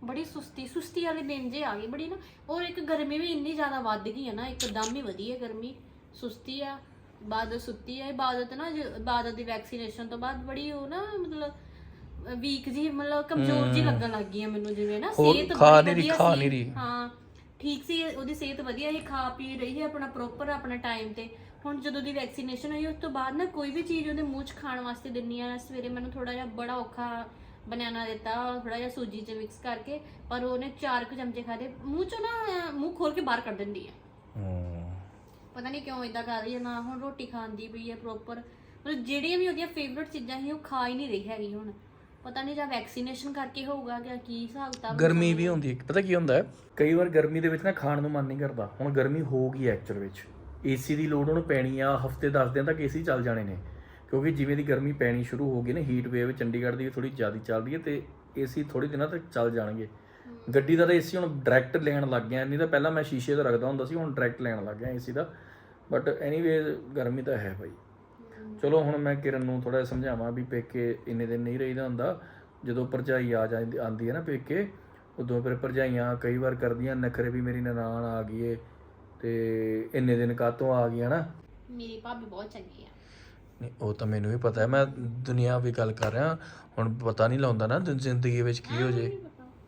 [SPEAKER 2] ਬੜੀ ਸੁਸਤੀ ਸੁਸਤੀ ਵਾਲੇ ਦਿਨ ਜੇ ਆ ਗਈ। ਬੜੀ ਨਾ ਔਰ ਇੱਕ ਗਰਮੀ ਵੀ ਇੰਨੀ ਜ਼ਿਆਦਾ ਵੱਧ ਗਈ ਹੈ ਨਾ ਇੱਕਦਮ ਹੀ ਵਧੀ ਹੈ ਗਰਮੀ। ਸੁਸਤੀ ਆ ਬਾਦਤ ਸੁੱਤੀ ਆ ਇਬਾਦਤ ਨਾ ਜ- ਦੀ ਵੈਕਸੀਨੇਸ਼ਨ ਤੋਂ ਬਾਅਦ ਬੜੀ ਉਹ ਨਾ ਮਤਲਬ ਵੀਕ ਜੀ ਮਤਲਬ ਕਮਜ਼ੋਰ ਜੀ ਲੱਗਣ ਲੱਗ ਗਈ ਆ ਮੈਨੂੰ ਜਿਵੇਂ ਨਾ
[SPEAKER 1] ਹੋਰ
[SPEAKER 2] ਸਿਹਤ
[SPEAKER 1] ਖਾ
[SPEAKER 2] ਬੜੀ
[SPEAKER 1] ਨਹੀਂ ਰਹੀ,
[SPEAKER 2] ਵਧੀਆ
[SPEAKER 1] ਖਾ
[SPEAKER 2] ਸੀ।
[SPEAKER 1] ਨਹੀਂ ਰਹੀ।
[SPEAKER 2] ਹਾਂ ਠੀਕ ਸੀ ਉਹਦੀ ਸਿਹਤ ਵਧੀਆ ਸੀ ਖਾ ਪੀ ਰਹੀ ਹੈ ਆਪਣਾ ਪ੍ਰੋਪਰ ਆਪਣਾ ਟਾਈਮ ਤੇ। ਹੁਣ ਜਦੋਂ ਦੀ ਵੈਕਸੀਨੇਸ਼ਨ ਹੋਈ ਉਸ ਤੋਂ ਬਾਅਦ ਨਾ ਕੋਈ ਵੀ ਚੀਜ਼ ਉਹਦੇ ਮੂੰਹ 'ਚ ਖਾਣ ਵਾਸਤੇ ਦਿੰਨੀ ਆ। ਸਵੇਰੇ ਮੈਨੂੰ ਥੋੜਾ ਜਿਹਾ ਬੜਾ ਔਖਾ ਬਨਾਨਾ ਦਿੱਤਾ ਥੋੜਾ ਜਿਹਾ ਸੂਜੀ 'ਚ ਮਿਕਸ ਕਰਕੇ ਪਰ ਉਹਨੇ ਚਾਰ ਕੁ ਚਮਚੇ ਖਾਦੇ ਮੂੰਹ 'ਚੋਂ ਨਾ ਮੂੰਹ ਖੋਲ ਕੇ ਬਾਹਰ ਕੱਢ ਦਿੰਦੀ
[SPEAKER 1] ਹੂੰ।
[SPEAKER 2] ਪਤਾ ਨਹੀਂ ਕਿਉਂ ਇਦਾਂ ਕਰ ਰਹੀ ਹੈ ਨਾ ਹੁਣ ਰੋਟੀ ਖਾਂਦੀ ਪਈ ਹੈ ਪ੍ਰੋਪਰ ਮਤਲਬ ਜਿਹੜੀਆਂ ਵੀ ਉਹਦੀਆਂ ਫੇਵਰਿਟ ਚੀਜ਼ਾਂ ਸੀ ਉਹ ਖਾ ਹੀ ਨਹੀਂ ਰਹੀ ਹੈਗੀ ਹੁਣ। ਪਤਾ ਨਹੀਂ ਜਾਂ ਵੈਕਸੀਨੇਸ਼ਨ ਕਰਕੇ ਹੋਊਗਾ ਜਾਂ ਕੀ ਹਿਸਾਬ ਕਿਤਾਬ
[SPEAKER 1] ਗਰਮੀ ਵੀ ਹੁੰਦੀ ਹੈ ਪਤਾ ਕੀ ਹੁੰਦਾ? ਹੈ ਕਈ ਵਾਰ ਗਰਮੀ ਦੇ ਵਿੱਚ ਨਾ ਖਾਣ ਨੂੰ ਮਨ ਨਹੀਂ ਕਰਦਾ। ਹੁਣ ਗਰਮੀ ਹੋ ਗਈ ਐਕਚੁਅਲ ਵਿੱਚ। ਏਸੀ ਦੀ ਲੋੜ ਉਹਨੂੰ ਪੈਣੀ ਆ ਹਫ਼ਤੇ 10 ਦਿਨ ਤੱਕ ਏਸੀ ਚੱਲ ਜਾਣੇ ਨੇ। ਕਿਉਂਕਿ ਜਿਵੇਂ ਦੀ ਗਰਮੀ ਪੈਣੀ ਸ਼ੁਰੂ ਹੋ ਗਈ ਨਾ ਹੀਟ ਵੇਵ ਚੰਡੀਗੜ੍ਹ ਦੀ ਥੋੜੀ ਜ਼ਿਆਦਾ ਚੱਲ ਰਹੀ ਹੈ ਤੇ ਏਸੀ ਥੋੜੀ ਦਿਨਾਂ ਤੱਕ ਚੱਲ ਜਾਣਗੇ। ਗੱਡੀ ਦਾ ਤਾਂ ਏਸੀ ਹੁਣ ਡਾਇਰੈਕਟ ਲੈਣ ਲੱਗ ਗਿਆ ਨਹੀਂ ਤਾਂ ਪਹਿਲਾਂ ਮੈਂ ਸ਼ੀਸ਼ੇ ਤੋਂ ਰੱਖਦਾ ਹੁੰਦਾ ਸੀ ਹੁਣ ਡਾਇਰੈਕਟ ਲੈਣ ਲੱਗ ਗਿਆ ਏਸੀ ਦਾ। ਬਟ ਐਨੀਵੇਜ਼ ਗਰਮੀ ਤਾਂ ਹੈ ਭਾਈ। ਚਲੋ ਹੁਣ ਮੈਂ ਕਿਰਨ ਨੂੰ ਥੋੜਾ ਸਮਝਾਵਾਂ ਵੀ ਪੇਕੇ ਇੰਨੇ ਦਿਨ ਨਹੀਂ ਰਹੀਦਾ ਹੁੰਦਾ। ਜਦੋਂ ਭਰਜਾਈ ਆ ਜਾਂਦੀ ਆਂਦੀ ਹੈ ਨਾ ਪੇਕੇ ਉਦੋਂ ਫਿਰ ਭਰਜਾਈਆਂ ਕਈ ਵਾਰ ਕਰਦੀਆਂ ਨਖਰੇ ਵੀ ਮੇਰੀ ਨਨਾਣ ਆ ਗਈ ਏ। ਤੇ ਇੰਨੇ ਦਿਨ ਕਾਤੋਂ ਆ ਗਈਆਂ ਨਾ
[SPEAKER 2] ਮੇਰੀ ਭਾਬੀ ਬਹੁਤ ਚੰਗੀ ਆ।
[SPEAKER 1] ਨਹੀਂ ਉਹ ਤਾਂ ਮੈਨੂੰ ਵੀ ਪਤਾ ਹੈ ਮੈਂ ਦੁਨੀਆ ਵੀ ਗੱਲ ਕਰ ਰਿਹਾ ਹੁਣ ਪਤਾ ਨਹੀਂ ਲਾਉਂਦਾ ਨਾ ਦੁ- ਜ਼ਿੰਦਗੀ ਵਿੱਚ ਕੀ ਹੋ ਜੇ।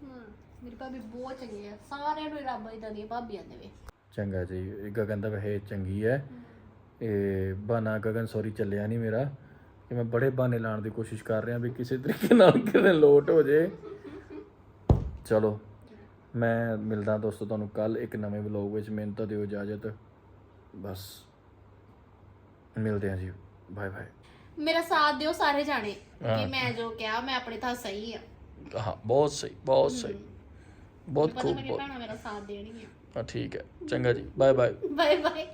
[SPEAKER 2] ਹਾਂ ਮੇਰੀ ਭਾਬੀ ਬਹੁਤ ਚੰਗੀ ਆ ਸਾਰਿਆਂ ਨੂੰ ਰੱਬ ਇਦਾਂ ਦੀਆਂ ਭਾਬੀਆਂ ਦੇਵੇ
[SPEAKER 1] ਚੰਗਾ ਜੀ ਇਹ ਗਗਨ ਤਾਂ ਵੈਸੇ ਚੰਗੀ ਹੈ। ਇਹ ਬਹਾਨਾ ਗਗਨ ਸੌਰੀ ਚੱਲਿਆ ਨਹੀਂ ਮੇਰਾ ਕਿ ਮੈਂ ਬੜੇ ਬਹਾਨੇ ਲਾਉਣ ਦੀ ਕੋਸ਼ਿਸ਼ ਕਰ ਰਿਹਾ ਵੀ ਕਿਸੇ ਤਰੀਕੇ ਨਾਲ ਕਿਤੇ ਲੋਟ ਹੋ ਜੇ। ਚਲੋ। ਮੈਂ ਮਿਲਦਾ ਦੋਸਤੋ ਤੁਹਾਨੂੰ ਕੱਲ ਇੱਕ ਨਵੇਂ ਵਲੌਗ ਵਿੱਚ। ਮੈਨੂੰ ਤਾਂ ਦਿਓ ਇਜਾਜ਼ਤ। ਬਸ। ਮਿਲਦੇ ਹਾਂ ਜੀ। Bye bye.
[SPEAKER 2] ਮੇਰਾ ਸਾਥ ਦਿਓ ਸਾਰੇ ਜਾਣੇ
[SPEAKER 1] ਹਾਂ।
[SPEAKER 2] ਕਿ ਮੈਂ ਜੋ ਕਿਹਾ ਮੈਂ ਆਪਣੇ ਥਾਂ ਸਹੀ ਆ
[SPEAKER 1] ਹਾਂ ਬਹੁਤ ਸਹੀ ਬਹੁਤ ਸਹੀ। ਬਹੁਤ
[SPEAKER 2] ਪਤਾ
[SPEAKER 1] ਖੂਬ
[SPEAKER 2] ਮੇਰੀ
[SPEAKER 1] ਬਹੁਤ
[SPEAKER 2] ਭੈਣਾਂ ਮੇਰਾ ਸਾਥ ਦੇਣਗੀਆਂ।
[SPEAKER 1] ਹਾਂ ਠੀਕ ਹੈ। ਚੰਗਾ ਜੀ। Bye bye.
[SPEAKER 2] Bye bye.